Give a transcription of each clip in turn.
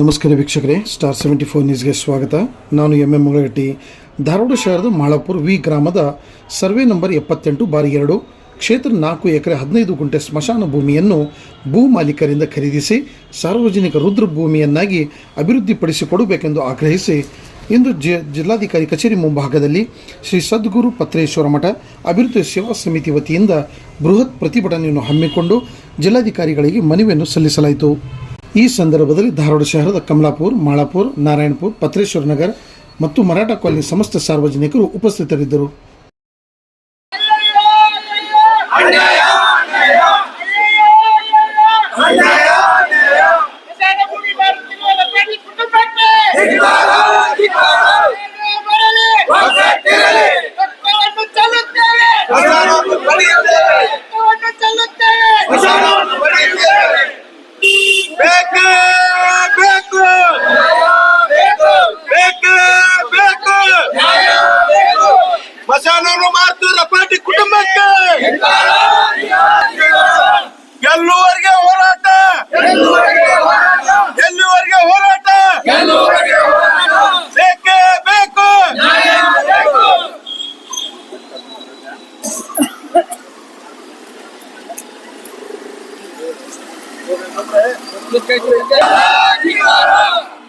ನಮಸ್ಕಾರ ವೀಕ್ಷಕರೇ star seventy four ನ್ಯೂಸ್ಗೆ ಸ್ವಾಗತ. ನಾನು ಎಂ ಎಂ ಮುಗಳಗಟ್ಟಿ ಧಾರವಾಡ ಶಹರದ ಮಾಳಪುರ್ ವಿ ಗ್ರಾಮದ ಸರ್ವೆ ನಂಬರ್ ಎಪ್ಪತ್ತೆಂಟು ಬಾರಿ ಎರಡು, ಕ್ಷೇತ್ರ ನಾಲ್ಕು ಎಕರೆ ಹದಿನೈದು ಗುಂಟೆ ಸ್ಮಶಾನ ಭೂಮಿಯನ್ನು ಭೂ ಮಾಲೀಕರಿಂದ ಖರೀದಿಸಿ, ಸಾರ್ವಜನಿಕ ರುದ್ರ ಭೂಮಿಯನ್ನಾಗಿ ಅಭಿವೃದ್ಧಿಪಡಿಸಿಕೊಡಬೇಕೆಂದು ಆಗ್ರಹಿಸಿ, ಇಂದು ಜಿಲ್ಲಾಧಿಕಾರಿ ಕಚೇರಿ ಮುಂಭಾಗದಲ್ಲಿ ಶ್ರೀ ಸದ್ಗುರು ಪತ್ರೇಶ್ವರ ಮಠ ಅಭಿವೃದ್ಧಿ ಸೇವಾ ಸಮಿತಿ ವತಿಯಿಂದ ಬೃಹತ್ ಪ್ರತಿಭಟನೆಯನ್ನು ಹಮ್ಮಿಕೊಂಡು ಜಿಲ್ಲಾಧಿಕಾರಿಗಳಿಗೆ ಮನವಿಯನ್ನು ಸಲ್ಲಿಸಲಾಯಿತು. ಈ ಸಂದರ್ಭದಲ್ಲಿ ಧಾರವಾಡ ಶಹರದ ಕಮಲಾಪುರ್, ಮಾಳಾಪುರ್, ನಾರಾಯಣಪುರ್, ಪತ್ರೇಶ್ವರ ನಗರ ಮತ್ತು ಮರಾಠ ಕಾಲನಿ ಸಮಸ್ತ ಸಾರ್ವಜನಿಕರು ಉಪಸ್ಥಿತರಿದ್ದರು ಭೂಮಿ ಮಾರುತ್ತಿರುವ ಲಂಬಾಣಿ ಕುಟುಂಬಕ್ಕೆ ರಕ್ತವನ್ನು ಚೆಲ್ಲುತ್ತೇವೆ ರಕ್ತವನ್ನು ಚೆಲ್ಲುತ್ತೇವೆ ಬೇಕು ಬೇಕು ಬೇಕು ಬೇಕು ಮಸಾನವನ್ನು ಮಾರ್ತು ರಪಾಟಿ ಕುಟುಂಬಕ್ಕೆ. ಎಲ್ಲುವರೆಗೆ ಹೋರಾಟ. ಎಲ್ಲಿವರೆಗೆ ಹೋರಾಟ. ಬೇಕೇ ಬೇಕು?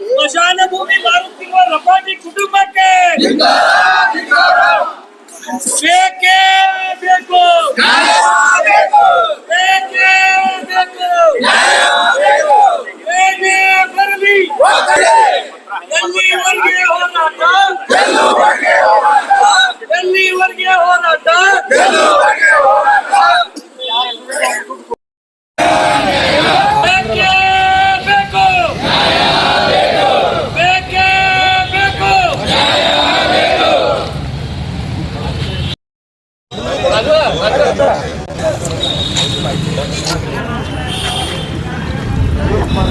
ಸ್ಮಶಾನ ಭೂಮಿ ಮಾರುತ್ತಿರುವ ರಪಾಟಿ ಕುಟುಂಬಕ್ಕೆ. ಬೇಕೇ ಬೇಕು. ಬೇಕೇ ಬೇಕು. ಏನೇ ಬರಲಿ. ಎಲ್ಲಿವರೆಗೆ ಹೋರಾಟ? ಎಲ್ಲಿವರೆಗೆ ಹೋರಾಟ?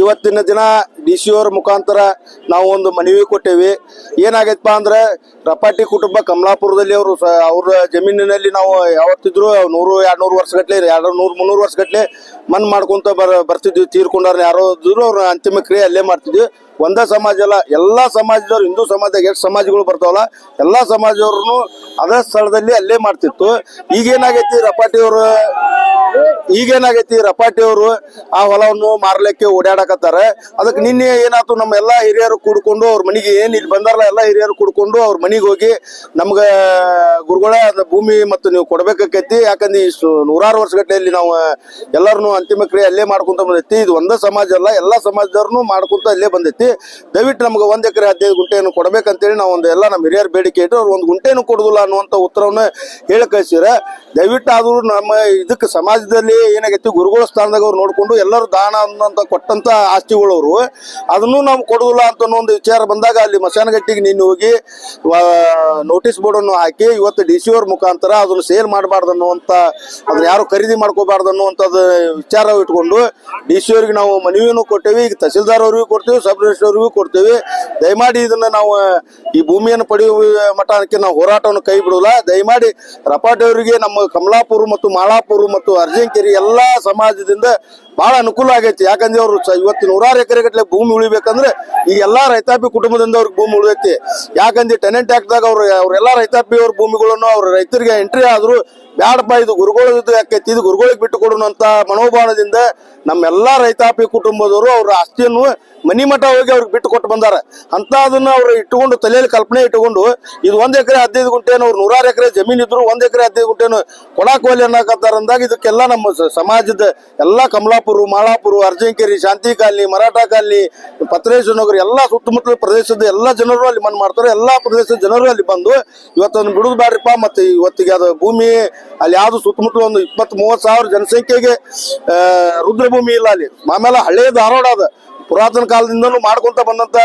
ಇವತ್ತಿನ ದಿನ ಡಿ ಸಿ ಅವ್ರ ಮುಖಾಂತರ ನಾವು ಒಂದು ಮನವಿ ಕೊಟ್ಟೇವಿ. ಏನಾಗೈತಪ್ಪ ಅಂದ್ರೆ, ರಪಾಟಿ ಕುಟುಂಬ ಕಮಲಾಪುರದಲ್ಲಿ ಅವರು ಅವ್ರ ಜಮೀನಿನಲ್ಲಿ ನಾವು ಯಾವತ್ತಿದ್ರು ನೂರು ಎರಡು ನೂರು ವರ್ಷಗಟ್ಲೆ ಎರಡು ನೂರು, ಮುನ್ನೂರು ವರ್ಷಗಟ್ಲೆ ಮನ್ ಮಾಡ್ಕೊಂತ ಬರ್, ಬರ್ತಿದ್ವಿ ತೀರ್ಕೊಂಡವ್ರ ಯಾರೋ ಇದ್ರು ಅವ್ರ ಅಂತಿಮ ಕ್ರಿಯೆ ಅಲ್ಲೇ ಮಾಡ್ತಿದ್ವಿ. ಒಂದೇ ಸಮಾಜ ಅಲ್ಲ, ಎಲ್ಲಾ ಸಮಾಜದವ್ರು, ಹಿಂದೂ ಸಮಾಜದಾಗ ಎಷ್ಟು ಸಮಾಜಗಳು ಬರ್ತಾವಲ್ಲ, ಎಲ್ಲಾ ಸಮಾಜದವ್ರು ಅದೇ ಸ್ಥಳದಲ್ಲಿ ಅಲ್ಲೇ ಮಾಡ್ತಿತ್ತು. ಈಗೇನಾಗೈತಿ ರಪಾಟಿ ಅವರು ಈಗೇನಾಗೈತಿ ರಪಾಟಿ ಅವರು ಆ ಹೊಲವನ್ನು ಮಾರ್ಲಿಕ್ಕೆ ಓಡಾಡಕತ್ತಾರ. ಅದಕ್ಕೆ ನಿನ್ನೆ ಏನಾಯ್ತು, ನಮ್ಮ ಎಲ್ಲಾ ಹಿರಿಯರು ಕೂಡ್ಕೊಂಡು ಅವ್ರ ಮನೆಗೆ ಏನ್ ಇಲ್ಲಿ ಬಂದಾರಲ್ಲ, ಎಲ್ಲಾ ಹಿರಿಯರು ಕೂಡ್ಕೊಂಡು ಅವ್ರ ಮನೆಗೆ ಹೋಗಿ ನಮ್ಗ ಗುರುಗಳ ಭೂಮಿ ಮತ್ತು ನೀವು ಕೊಡ್ಬೇಕಾಕೈತಿ ಯಾಕಂದ್ರೆ ಈ ನೂರಾರು ವರ್ಷಗಟ್ಟಲೆಯಲ್ಲಿ ನಾವು ಎಲ್ಲಾರನು ಅಂತಿಮ ಕ್ರಿಯೆ ಅಲ್ಲೇ ಮಾಡ್ಕೊಂತ ಬಂದೈತಿ. ಇದು ಒಂದೇ ಸಮಾಜ ಅಲ್ಲ, ಎಲ್ಲಾ ಸಮಾಜದವ್ರು ಮಾಡ್ಕೊಂತ ಅಲ್ಲೇ ಬಂದೈತಿ. ದಯವಿಟ್ಟು ನಮ್ಗೆ ಒಂದ್ ಎಕರೆ ಹದಿನೈದು ಗುಂಟೆಯನ್ನು ಕೊಡ್ಬೇಕಂತೇಳಿ ನಾವು ಒಂದು ಎಲ್ಲ ನಮ್ಮ ಹಿರಿಯರ ಬೇಡಿಕೆ ಇಟ್ಟು ಅವ್ರು ಒಂದು ಗುಂಟೆನು ಕೊಡುದಿಲ್ಲ ಅನ್ನುವಂತ ಉತ್ತರವನ್ನ ಹೇಳಿ ಕಳಿಸಿರ ದಯವಿಟ್ಟು ಆದ್ರೂ ನಮ್ಮ ಇದಕ್ಕೆ ಸಮಾಜದಲ್ಲಿ ಏನಾಗೈತಿ, ಗುರುಗಳ ಸ್ಥಾನದಾಗ ಅವ್ರು ನೋಡ್ಕೊಂಡು ಎಲ್ಲರೂ ದಾನ ಅನ್ನೋಂತ ಕೊಟ್ಟಂತ ಆಸ್ತಿಗಳು ಅವರು ಅದನ್ನು ನಾವು ಕೊಡೋದಿಲ್ಲ ಅಂತ ಒಂದು ವಿಚಾರ ಬಂದಾಗ ಅಲ್ಲಿ ಮಶಾನಗಟ್ಟಿಗೆ ನಿನ್ನೆ ಹೋಗಿ ನೋಟಿಸ್ ಬೋರ್ಡ್ ಅನ್ನು ಹಾಕಿ, ಇವತ್ತು ಡಿ ಸಿ ಅವ್ರ ಮುಖಾಂತರ ಅದನ್ನ ಸೇಲ್ ಮಾಡಬಾರ್ದು ಅನ್ನುವಂತ, ಅದನ್ನ ಯಾರು ಖರೀದಿ ಮಾಡ್ಕೋಬಾರ್ದು ಅನ್ನುವಂಥದ್ದು ವಿಚಾರ ಇಟ್ಕೊಂಡು ಡಿ ಸಿ ಅವ್ರಿಗೆ ನಾವು ಮನವಿಯನ್ನು ಕೊಟ್ಟೇವಿ, ಈಗ ತಹಸೀಲ್ದಾರ್ ಅವ್ರಿಗೂ ಕೊಡ್ತೇವೆ ಸಬ್ ರಿಜಿಸ್ಟರ್ ಅವ್ರಿಗೂ ಕೊಡ್ತೇವೆ. ದಯಮಾಡಿ ಇದನ್ನ ನಾವು, ಈ ಭೂಮಿಯನ್ನು ಪಡೆಯುವ ಮಟ್ಟಕ್ಕೆ ನಾವು ಹೋರಾಟವನ್ನು ಕೈ ಬಿಡೋಲ್ಲ ದಯಮಾಡಿ ರಪಾಟಿ ಅವರಿಗೆ ನಮ್ಮ ಕಮಲಾಪುರ ಮತ್ತು ಮಾಳಾಪುರ ಮತ್ತು ಅರ್ಜಂಕೇರಿ ಎಲ್ಲಾ ಸಮಾಜದಿಂದ ಬಹಳ ಅನುಕೂಲ ಆಗೈತಿ. ಯಾಕಂದ್ರೆ ಅವರು ಇವತ್ತು ನೂರಾರು ಎಕರೆ ಗಟ್ಟಲೆ ಭೂಮಿ ಉಳಿಬೇಕಂದ್ರೆ ಈ ಎಲ್ಲಾ ರೈತಾಪಿ ಕುಟುಂಬದಿಂದ ಅವ್ರಿಗೆ ಭೂಮಿ ಉಳಿದೈತಿ. ಯಾಕಂದ್ರೆ ಟೆನೆಂಟ್ ಆಕ್ಟ್ದಾಗ ಅವ್ರು ಅವ್ರೆಲ್ಲಾ ರೈತಾಪಿ ಅವ್ರ ಭೂಮಿಗಳನ್ನು ಅವ್ರ ರೈತರಿಗೆ ಎಂಟ್ರಿ ಆದ್ರು ಬ್ಯಾಡಪ್ಪ, ಇದು ಗುರುಗಳದ್ದು ಯಾಕೈತಿ? ಇದು ಗುರುಗಳಿಗೆ ಬಿಟ್ಟು ಅಂತ ಮನೋಭಾವದಿಂದ ನಮ್ಮೆಲ್ಲಾ ರೈತಾಪಿ ಕುಟುಂಬದವರು ಅವ್ರ ಆಸ್ತಿಯನ್ನು ಮನಿ ಮಠ ಹೋಗಿ ಅವ್ರಿಗೆ ಬಿಟ್ಟು ಕೊಟ್ಟು ಬಂದಾರ. ಅಂತ ಅದನ್ನ ಅವ್ರು ಇಟ್ಟುಕೊಂಡು ತಲೆಯಲ್ಲಿ ಕಲ್ಪನೆ ಇಟ್ಟುಕೊಂಡು ಇದು ಒಂದ್ ಎಕರೆ ಹದಿನೈದು ಗುಂಟೆನು ಅವ್ರು ನೂರಾರು ಎಕರೆ ಜಮೀನ್ ಇದ್ರು ಒಂದ್ ಎಕರೆ ಹದಿನೈದು ಗುಂಟೆನು ಕೊಡಾಕೋಲಿ ಅನ್ನಕತ್ತಾರ ಅಂದಾಗ ಇದಕ್ಕೆಲ್ಲ ನಮ್ಮ ಸಮಾಜದ ಎಲ್ಲಾ ಕಮಲಾಪುರ ಕಮಲಾಪುರ ಮಾಳಾಪುರ ಅರ್ಜಂಕೇರಿ ಶಾಂತಿ ಕಾಲನಿ ಮರಾಠ ಕಾಲನಿ ಪತ್ರೇಶ್ವರ ನಗರ ಎಲ್ಲ ಸುತ್ತಮುತ್ತಲ ಪ್ರದೇಶದ ಎಲ್ಲ ಜನರು ಅಲ್ಲಿ ಮನ್ ಮಾಡ್ತಾರೆ. ಎಲ್ಲ ಪ್ರದೇಶದ ಜನರು ಅಲ್ಲಿ ಬಂದು ಇವತ್ತೊಂದು ಬಿಡುದು ಬ್ಯಾಡ್ರಿಪ್ಪ ಮತ್ತೆ ಇವತ್ತಿಗೆ ಅದು ಭೂಮಿ ಅಲ್ಲಿ ಯಾವ್ದು ಸುತ್ತಮುತ್ತಲ ಒಂದು ಇಪ್ಪತ್ತ್ ಮೂವತ್ ಸಾವಿರ ಜನಸಂಖ್ಯೆಗೆ ರುದ್ರಭೂಮಿ ಇಲ್ಲ ಅಲ್ಲಿ. ಆಮೇಲೆ ಹಳೆಯ ಧಾರವಾಡ ಅದ. ಪುರಾತನ ಕಾಲದಿಂದನೂ ಮಾಡ್ಕೊಂತ ಬಂದಂತ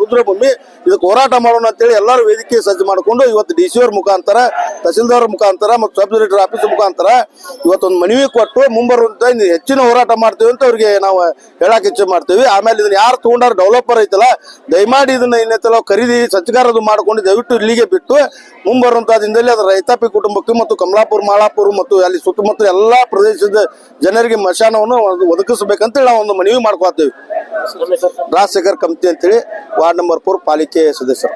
ರುದ್ರಭೂಮಿ. ಇದಕ್ಕೆ ಹೋರಾಟ ಮಾಡೋಣ ಅಂತೇಳಿ ಎಲ್ಲರೂ ವೇದಿಕೆ ಸಜ್ಜು ಮಾಡಿಕೊಂಡು ಇವತ್ತು ಡಿ ಸಿ ಅವ್ರ ಮುಖಾಂತರ, ತಹಸೀಲ್ದಾರ್ ಮುಖಾಂತರ ಮತ್ತು ಸಬ್ ರಿಜಿಸ್ಟರ್ ಆಫೀಸ್ ಮುಖಾಂತರ ಇವತ್ತೊಂದು ಮನವಿ ಕೊಟ್ಟು ಮುಂಬರುವಂತ ಹೆಚ್ಚಿನ ಹೋರಾಟ ಮಾಡ್ತೀವಿ ಅಂತ ಅವ್ರಿಗೆ ನಾವು ಹೇಳಕ್ ಇಚ್ಛೆ ಮಾಡ್ತೀವಿ. ಆಮೇಲೆ ಇದನ್ನ ಯಾರು ತಗೊಂಡಾರ ಡೆವಲಪರ್ ಐತಲ್ಲ, ದಯಮಾಡಿ ಇದನ್ನ ಇನ್ನೈತಲ್ಲ ಖರೀದಿ ಸಜ್ಜಗಾರದು ಮಾಡ್ಕೊಂಡು ದಯವಿಟ್ಟು ಇಲ್ಲಿಗೆ ಬಿಟ್ಟು ಮುಂಬರುವಂತ ದಿನದಲ್ಲಿ ಅದ್ರ ರೈತಾಪಿ ಕುಟುಂಬಕ್ಕೆ ಮತ್ತು ಕಮಲಾಪುರ ಮಾಳಾಪುರ ಮತ್ತು ಅಲ್ಲಿ ಸುತ್ತಮುತ್ತ ಎಲ್ಲಾ ಪ್ರದೇಶದ ಜನರಿಗೆ ಮಶಾನವನ್ನು ಒದಗಿಸಬೇಕಂತ ನಾವು ಒಂದು ಮನವಿ ಮಾಡ್ಕೊತೀವಿ ರಾಜಶೇಖರ್ ಕಂಪ್ನಿ ಅಂತೇಳಿ ವಾರ್ಡ್ ನಂಬರ್ ಫೋರ್ ಪಾಲಿಕೆ ಸದಸ್ಯರು.